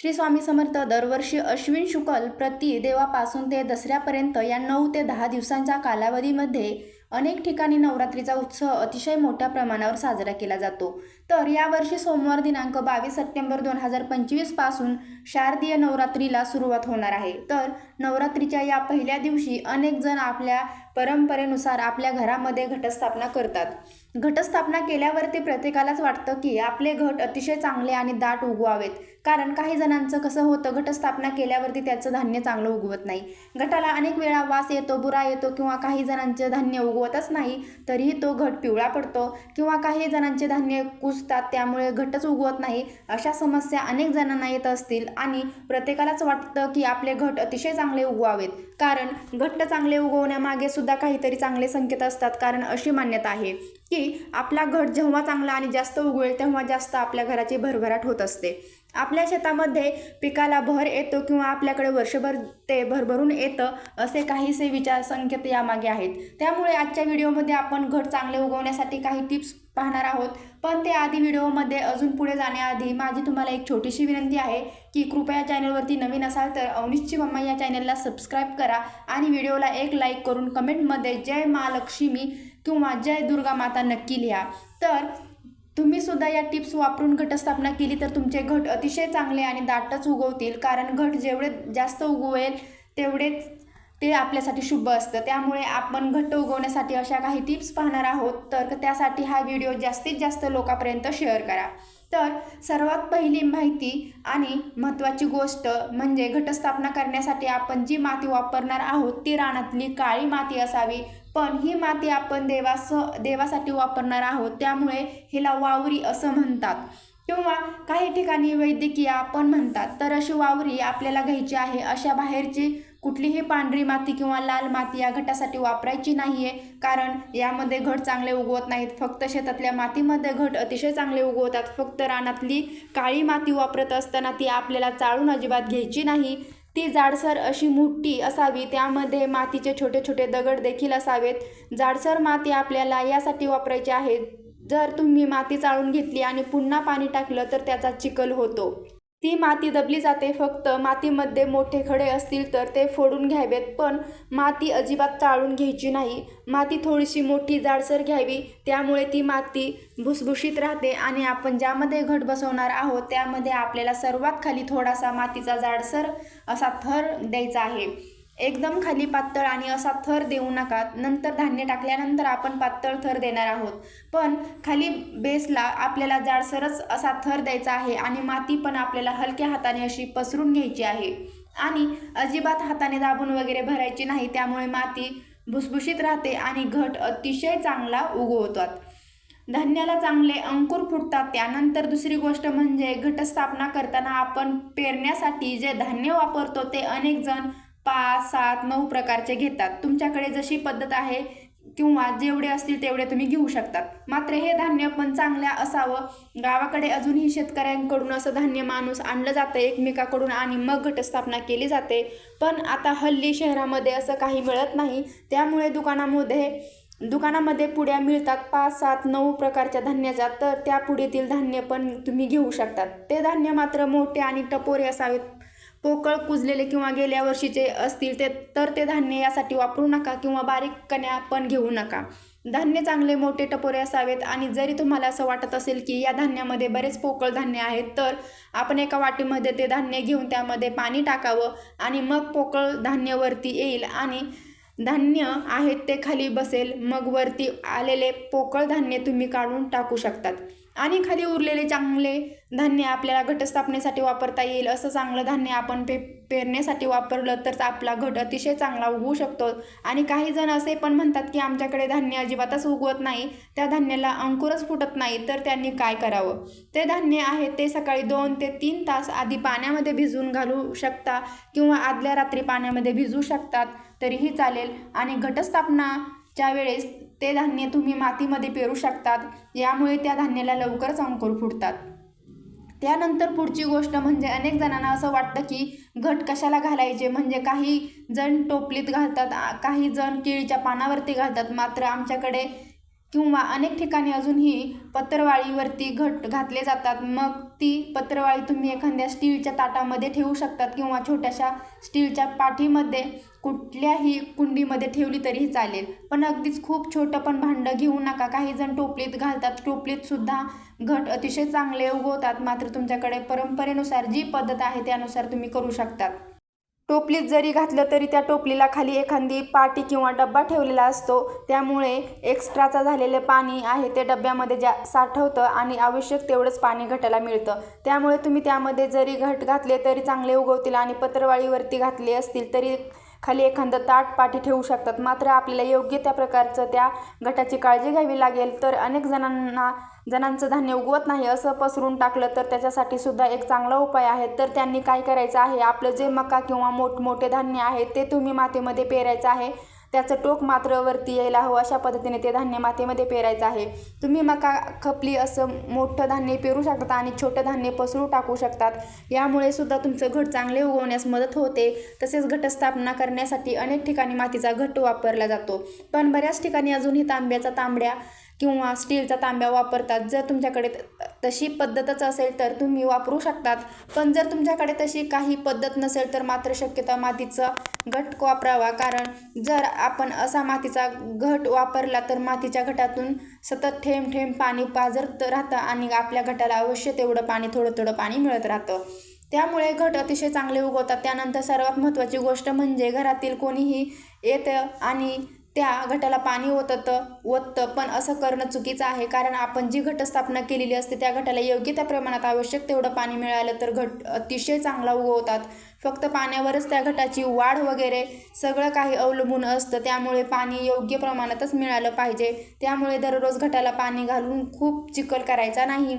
श्री स्वामी समर्थ दरवर्षी अश्विन शुक्ल प्रति देवापासून ते दसऱ्यापर्यंत या नऊ ते दहा दिवसांच्या कालावधीमध्ये अनेक ठिकाणी नवरात्रीचा उत्सव अतिशय मोठ्या प्रमाणावर साजरा केला जातो. तर यावर्षी सोमवार दिनांक बावीस सप्टेंबर दोन हजार पंचवीसपासून शारदीय नवरात्रीला सुरुवात होणार आहे. तर नवरात्रीच्या या पहिल्या दिवशी अनेक जण आपल्या परंपरेनुसार आपल्या घरामध्ये घटस्थापना करतात. घटस्थापना केल्यावरती प्रत्येकालाच वाटतं की आपले घट अतिशय चांगले आणि दाट उगवावेत. कारण काही जणांचं कसं होतं घटस्थापना केल्यावरती त्याचं धान्य चांगलं उगवत नाही. घटाला अनेक वेळा वास येतो बुरा येतो किंवा काही जणांचं धान्य उगवतच नाही तरीही तो घट पिवळा पडतो किंवा काही जणांचे धान्य कुजतात त्यामुळे घटच उगवत नाही अशा समस्या अनेक जणांना येत असतील आणि प्रत्येकालाच वाटतं की आपले घट अतिशय चांगले उगवावेत. कारण घट्ट चांगले उगवण्यामागे सुद्धा काहीतरी चांगले संकेत असतात. कारण अशी मान्यता आहे की आपला घट जेव्हा चांगला आणि जास्त उगवेल तेव्हा जास्त आपल्या घराची भरभराट होत असते. आपल्या शेतामध्ये पिकाला भर येतो किंवा आपल्याकडे वर्षभर ते भरभरून येतं असे काहीसे विचार संकेत यामागे आहेत. त्यामुळे आजच्या व्हिडिओमध्ये आपण घट चांगले उगवण्यासाठी काही टिप्स पाहणार आहोत. पण ते आधी व्हिडिओमध्ये अजून पुढे जाण्याआधी माझी तुम्हाला एक छोटीशी विनंती आहे की कृपया चॅनलवरती नवीन असाल तर अवनीशची मम्मा या चॅनलला सबस्क्राईब करा आणि व्हिडिओला एक लाईक करून कमेंटमध्ये जय महालक्ष्मी किंवा जय दुर्गा माता नक्की लिहा. तर तुम्ही सुद्धा या टिप्स वापरून घटस्थापना केली तर तुमचे घट अतिशय चांगले आणि दाटच उगवतील. कारण घट जेवढे जास्त उगवेल तेवढेच ते आपल्यासाठी शुभ असतं. त्यामुळे आपण घट्ट उगवण्यासाठी अशा काही टिप्स पाहणार आहोत. तर त्यासाठी हा व्हिडिओ जास्तीत जास्त लोकांपर्यंत शेअर करा. तर सर्वात पहिली माहिती आणि महत्त्वाची गोष्ट म्हणजे घटस्थापना करण्यासाठी आपण जी माती वापरणार आहोत ती रानातली काळी माती असावी. पण ही माती आपण देवास देवासाठी वापरणार आहोत. त्यामुळे हिला वावरी असं म्हणतात. किंवा काही ठिकाणी वैद्यकीय आपण म्हणतात. तर अशी वावरी आपल्याला घ्यायची आहे. अशा बाहेरची कुठलीही पांढरी माती किंवा लाल माती या घटासाठी वापरायची नाही आहे कारण यामध्ये घट चांगले उगवत नाहीत. फक्त शेतातल्या मातीमध्ये घट अतिशय चांगले उगवतात. फक्त रानातली काळी माती वापरत असताना ती आपल्याला चाळून अजिबात घ्यायची नाही. ती जाडसर अशी मोठी असावी त्यामध्ये मातीचे छोटे छोटे दगड देखील असावेत. जाडसर माती आपल्याला यासाठी वापरायची आहे. जर तुम्ही माती चाळून घेतली आणि पुन्हा पाणी टाकलं तर त्याचा चिखल होतो. ती माती दबली जाते. फक्त मातीमध्ये मोठे खडे असतील तर ते फोडून घ्यावेत पण माती अजिबात चाळून घ्यायची नाही. माती थोडीशी मोठी जाडसर घ्यावी त्यामुळे ती माती भुसभुशीत राहते आणि आपण ज्यामध्ये घट बसवणार आहोत त्यामध्ये आपल्याला सर्वात खाली थोडासा मातीचा जाडसर असा थर द्यायचा आहे. एकदम खाली पातळ आणि असा थर देऊ नका. नंतर धान्य टाकल्यानंतर आपण पातळ थर देणार आहोत. पण खाली बेसला आपल्याला जाडसरच असा थर द्यायचा आहे आणि माती पण आपल्याला हलक्या हाताने अशी पसरून घ्यायची आहे. आणि अजिबात हाताने दाबून वगैरे भरायची नाही त्यामुळे माती भुसभुशीत राहते आणि घट अतिशय चांगला उगवतात. धान्याला चांगले अंकुर फुटतात. त्यानंतर दुसरी गोष्ट म्हणजे घटस्थापना करताना आपण पेरण्यासाठी जे धान्य वापरतो ते अनेक जण पाच सात नऊ प्रकारचे घेतात. तुमच्याकडे जशी पद्धत आहे किंवा जेवढे असतील तेवढे तुम्ही घेऊ शकतात. मात्र हे धान्य पण चांगल्या असावं. गावाकडे अजूनही शेतकऱ्यांकडून असं धान्य माणूस आणलं जातं. एकमेकाकडून आणि मग घटस्थापना केली जाते. पण आता हल्ली शहरामध्ये असं काही मिळत नाही. त्यामुळे दुकानामध्ये दुकानामध्ये पुड्या मिळतात. पाच सात नऊ प्रकारच्या धान्याच्या. तर त्या पुढीतील धान्य पण तुम्ही घेऊ शकतात. ते धान्य मात्र मोठे आणि टपोरे असावेत. पोकळ कुजलेले किंवा गेल्या वर्षीचे असतील ते तर ते धान्य यासाठी वापरू नका किंवा बारीक कण्या पण घेऊ नका. धान्य चांगले मोठे टपोरे असावेत आणि जरी तुम्हाला असं वाटत असेल की या धान्यामध्ये बरेच पोकळ धान्य आहेत तर आपण एका वाटीमध्ये ते धान्य घेऊन त्यामध्ये पाणी टाकावं आणि मग पोकळ धान्यवरती येईल आणि धान्य आहेत ते खाली बसेल मग वरती आलेले पोकळ धान्य तुम्ही काढून टाकू शकतात. आणि खाली उरलेले चांगले धान्य आपल्याला घटस्थापनेसाठी वापरता येईल असं चांगलं धान्य आपण पे पेरण्यासाठी वापरलं तर आपला घट अतिशय चांगला उगवू शकतो. आणि काही जण असे पण म्हणतात की आमच्याकडे धान्य अजिबातच उगवत नाही त्या धान्याला अंकुरच फुटत नाही तर त्यांनी काय करावं? ते धान्य आहे ते सकाळी दोन ते तीन तास आधी पाण्यामध्ये भिजवून घालू शकता किंवा आदल्या रात्री पाण्यामध्ये भिजू शकतात तरीही चालेल. आणि घटस्थापना च्या वेळेस ते धान्य तुम्ही मातीमध्ये पेरू शकतात यामुळे त्या धान्याला लवकरच अंकुर फुटतात. त्यानंतर पुढची गोष्ट म्हणजे अनेक जणांना असं वाटतं की घट कशाला घालायचे? म्हणजे काही जण टोपलीत घालतात काही जण केळीच्या पानावरती घालतात. मात्र आमच्याकडे किंवा अनेक ठिकाणी अजूनही पत्रवाळीवरती घट घातले जातात. मग ती पत्रवाळी तुम्ही एखाद्या स्टीलच्या ताटामध्ये ठेवू शकतात किंवा छोट्याशा स्टीलच्या पाठीमध्ये कुठल्याही कुंडीमध्ये ठेवली तरीही चालेल. पण अगदीच खूप छोटं पण भांडं घेऊ नका. काही जण टोपलीत घालतात. टोपलीतसुद्धा घट अतिशय चांगले उगवतात. मात्र तुमच्याकडे परंपरेनुसार जी पद्धत आहे त्यानुसार तुम्ही करू शकतात. टोपलीत जरी घातलं तरी त्या टोपलीला खाली एखादी पाटी किंवा डब्बा ठेवलेला असतो. त्यामुळे एक्स्ट्राचा झालेले पाणी आहे ते डब्यामध्ये जा साठवतं आणि आवश्यक तेवढंच पाणी घटाला मिळतं. त्यामुळे तुम्ही त्यामध्ये जरी घट घातले तरी चांगले उगवतील आणि पत्रवाळीवरती घातले असतील तरी खाली एखादं ताट पाठी ठेवू शकतात. मात्र आपल्याला योग्य त्या प्रकारचं त्या गटाची काळजी घ्यावी लागेल. तर अनेक जणांना जणांचं धान्य उगवत नाही असं पसरून टाकलं तर त्याच्यासाठी सुद्धा एक चांगला उपाय आहे. तर त्यांनी काय करायचं आहे? आपलं जे मका किंवा मोठमोठे धान्य आहे ते तुम्ही मातीमध्ये पेरायचं आहे. त्याचं टोक मात्र वरती यायला हवं अशा पद्धतीने ते धान्य मातीमध्ये पेरायचं आहे. तुम्ही मका खपली असं मोठं धान्य पेरू शकतात आणि छोटं धान्य पसरू टाकू शकतात. यामुळे सुद्धा तुमचं घट चांगले उगवण्यास मदत होते. तसेच घटस्थापना करण्यासाठी अनेक ठिकाणी मातीचा घट वापरला जातो. पण बऱ्याच ठिकाणी अजूनही तांब्याचा तांबड्या किंवा स्टीलचा तांब्या वापरतात. जर तुमच्याकडे तशी पद्धतच असेल तर तुम्ही वापरू शकतात. पण जर तुमच्याकडे तशी काही पद्धत नसेल तर मात्र शक्यता मातीचा घट वापरावा. कारण जर आपण असा मातीचा घट वापरला तर मातीच्या घटातून सतत थेंब थेंब पाणी पाझरत राहतं आणि आपल्या घटाला अवश्य तेवढं पाणी थोडं थोडं पाणी मिळत राहतं. त्यामुळे घट अतिशय चांगले उगवतात. त्यानंतर सर्वात महत्त्वाची गोष्ट म्हणजे घरातील कोणीही येतं आणि त्या घटाला पाणी ओततं ओततं पण असं करणं चुकीचं आहे. कारण आपण जी घटस्थापना केलेली असते त्या घटाला योग्य त्या प्रमाणात आवश्यक तेवढं पाणी मिळालं तर घट अतिशय चांगला उगवतात. फक्त पाण्यावरच त्या घटाची वाढ वगैरे सगळं काही अवलंबून असतं. त्यामुळे पाणी योग्य प्रमाणातच मिळालं पाहिजे. त्यामुळे दररोज घटाला पाणी घालून खूप चिखल करायचा नाही.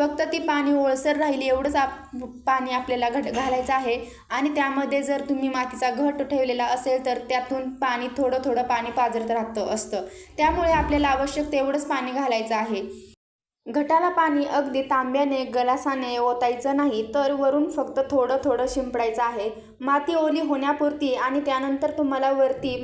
फक्त ती पाणी ओळसर राहिली एवढंच आप पाणी आपल्याला घट घालायचं आहे. आणि त्यामध्ये जर तुम्ही मातीचा घट ठेवलेला असेल तर त्यातून पाणी थोडं थोडं पाणी पाझरत राहतं असतं. त्यामुळे आपल्याला आवश्यक तेवढंच पाणी घालायचं आहे. घटाला पाणी अगदी तांब्याने गलासाने ओतायचं नाही तर वरून फक्त थोडं थोडं शिंपडायचं आहे. माती ओली होण्यापुरती आणि त्यानंतर तुम्हाला वरती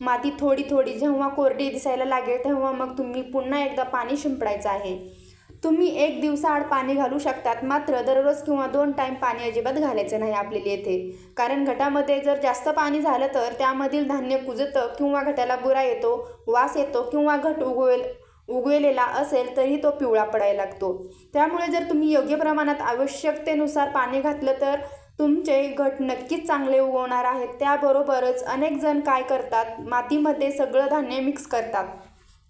माती थोडी थोडी जेव्हा कोरडी दिसायला लागेल तेव्हा मग तुम्ही पुन्हा एकदा पाणी शिंपडायचं आहे. तुम्ही एक दिवसाआड पाणी घालू शकतात. मात्र दररोज किंवा दोन टाईम पाणी अजिबात घालायचं नाही आपल्याला येथे. कारण घटामध्ये जर जास्त पाणी झालं तर त्यामधील धान्य कुजतं किंवा घटाला बुरा येतो वास येतो किंवा घट उगवेल उगवेलेला असेल तरी तो पिवळा पडायला लागतो. त्यामुळे जर तुम्ही योग्य प्रमाणात आवश्यकतेनुसार पाणी घातलं तर तुमचे घट नक्कीच चांगले उगवणार आहेत. त्याबरोबरच अनेक जण काय करतात? मातीमध्ये सगळं धान्य मिक्स करतात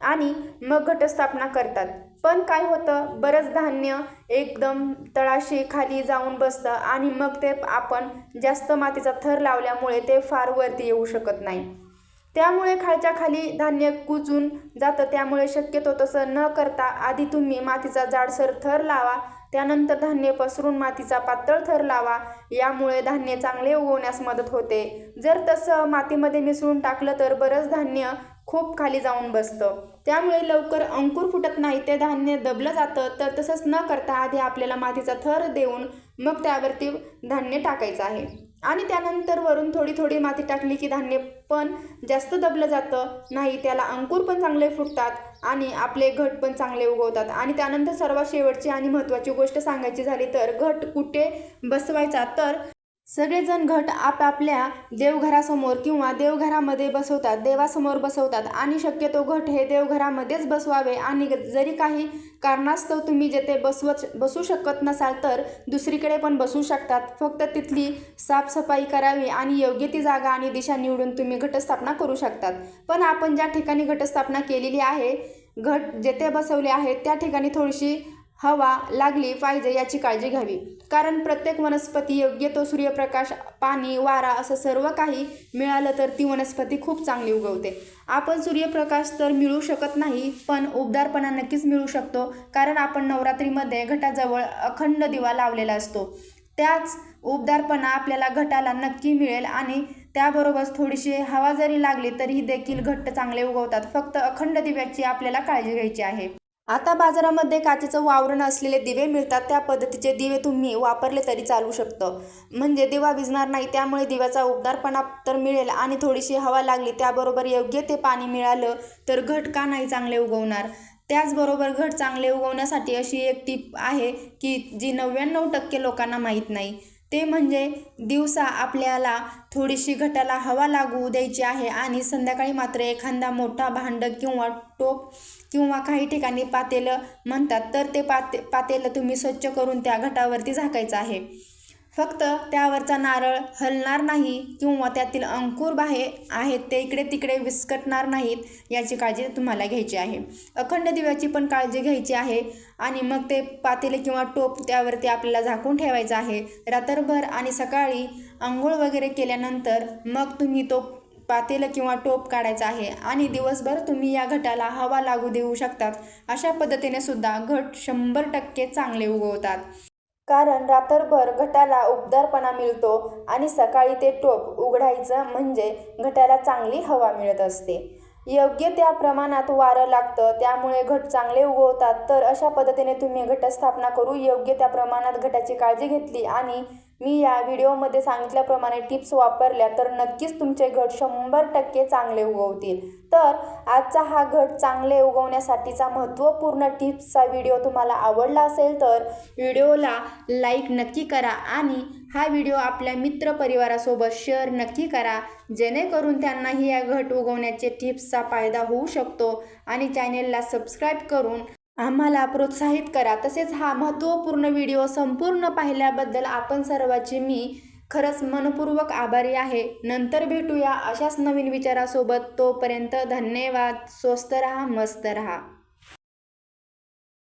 आणि मग घटस्थापना करतात. पण काय होतं बरंच धान्य एकदम तळाशी खाली जाऊन बसतं आणि मग ते आपण जास्त मातीचा थर लावल्यामुळे ते फार वरती येऊ शकत नाही. त्यामुळे खालच्या खाली धान्य कुजून जातं. त्यामुळे शक्यतो तसं न करता आधी तुम्ही मातीचा जाडसर थर लावा त्यानंतर धान्य पसरून मातीचा पातळ थर लावा. यामुळे धान्य चांगले उगवण्यास मदत होते. जर तसं मातीमध्ये मिसळून टाकलं तर बरंच धान्य खूप खाली जाऊन बसतं. त्यामुळे लवकर अंकुर फुटत नाही ते धान्य दबलं जातं तर तसंच न करता आधी आपल्याला मातीचा थर देऊन मग त्यावरती धान्य टाकायचं आहे. आणि त्यानंतर वरून थोडी थोडी माती टाकली की धान्य पण जास्त दबलं जातं नाही त्याला अंकुर पण चांगले फुटतात आणि आपले घट पण चांगले उगवतात. आणि त्यानंतर सर्वात शेवटची आणि महत्त्वाची गोष्ट सांगायची झाली तर घट कुठे बसवायचा? तर सगळेजण घट आपापल्या देवघरासमोर किंवा देवघरामध्ये बसवतात देवासमोर बसवतात आणि शक्यतो घट हे देवघरामध्येच बसवावे आणि जरी काही कारणास्तव तुम्ही जेथे बसवत बसू शकत नसाल तर दुसरीकडे पण बसू शकतात. फक्त तिथली साफसफाई करावी आणि योग्य ती जागा आणि दिशा निवडून तुम्ही घटस्थापना करू शकतात. पण आपण ज्या ठिकाणी घटस्थापना केलेली आहे घट जेथे बसवले आहे त्या ठिकाणी थोडीशी हवा लागली पाहिजे याची काळजी घ्यावी. कारण प्रत्येक वनस्पती योग्य तो सूर्यप्रकाश पाणी वारा असं सर्व काही मिळालं तर ती वनस्पती खूप चांगली उगवते. आपण सूर्यप्रकाश तर मिळू शकत नाही पण उबदारपणा नक्कीच मिळू शकतो कारण आपण नवरात्रीमध्ये घटाजवळ अखंड दिवा लावलेला असतो. त्याच उबदारपणा आपल्याला घटाला नक्की मिळेल आणि त्याबरोबरच थोडीशी हवा जरी लागली तरीही देखील घट्ट चांगले उगवतात. फक्त अखंड दिव्याची आपल्याला काळजी घ्यायची आहे. आता बाजारामध्ये काचेचं वावरण असलेले दिवे मिळतात. त्या पद्धतीचे दिवे तुम्ही वापरले तरी चालू शकतं. म्हणजे दिवा विजणार नाही त्यामुळे दिव्याचा उबदारपणा तर मिळेल आणि थोडीशी हवा लागली त्याबरोबर योग्य ते पाणी मिळालं तर घट का नाही चांगले उगवणार. त्याचबरोबर घट चांगले उगवण्यासाठी अशी एक टीप आहे की जी नव्याण्णव टक्के लोकांना माहीत नाही. ते म्हणजे दिवसा आपल्याला थोडीशी घटाला हवा लागू द्यायची आहे आणि संध्याकाळी मात्र एखादा मोठा भांड किंवा टोप किंवा काही ठिकाणी पातेलं म्हणतात तर ते पाते पातेलं तुम्ही स्वच्छ करून त्या घटावरती झाकायचं आहे. फक्त त्यावरचा नारळ हलणार नाही किंवा त्यातील अंकुर बाहेर आहेत ते इकडे तिकडे विस्कटणार नाहीत याची काळजी तुम्हाला घ्यायची आहे. अखंड दिव्याची पण काळजी घ्यायची आहे आणि मग ते पातेले किंवा टोप त्यावरती आपल्याला झाकून ठेवायचं आहे. रात्रभर आणि सकाळी आंघोळ वगैरे केल्यानंतर मग तुम्ही तो पातेलं किंवा टोप काढायचा आहे आणि दिवसभर तुम्ही या घटाला हवा लागू देऊ शकतात. अशा पद्धतीने सुद्धा घट शंभर टक्के चांगले उगवतात. कारण रात्रभर घटाला उबदारपणा मिळतो आणि सकाळी ते टोप उघडायचं म्हणजे घटाला चांगली हवा मिळत असते. योग्य त्या प्रमाणात वारं लागतं त्यामुळे घट चांगले उगवतात. तर अशा पद्धतीने तुम्ही घटस्थापना करू योग्य त्या प्रमाणात घटाची काळजी घेतली. आणि मी या व्हिडिओमध्ये सांगितल्याप्रमाणे टिप्स वापरल्या तर नक्कीच तुमचे घट शंभर टक्के चांगले उगवतील. तर आजचा हा घट चांगले उगवण्यासाठीचा महत्त्वपूर्ण टिप्सचा व्हिडिओ तुम्हाला आवडला असेल तर व्हिडिओला लाईक नक्की करा आणि हा व्हिडिओ आपल्या मित्रपरिवारासोबत शेअर नक्की करा. जेणेकरून त्यांनाही या घट उगवण्याचे टिप्सचा फायदा होऊ शकतो आणि चॅनेलला सबस्क्राईब करून आम्हाला प्रोत्साहित करा. तसेच हा महत्त्वपूर्ण व्हिडिओ संपूर्ण पाहिल्याबद्दल आपण सर्वांचे मी खरंच मनपूर्वक आभारी आहे. नंतर भेटूया अशाच नवीन विचारासोबत. तोपर्यंत धन्यवाद. स्वस्त रहा मस्त रहा.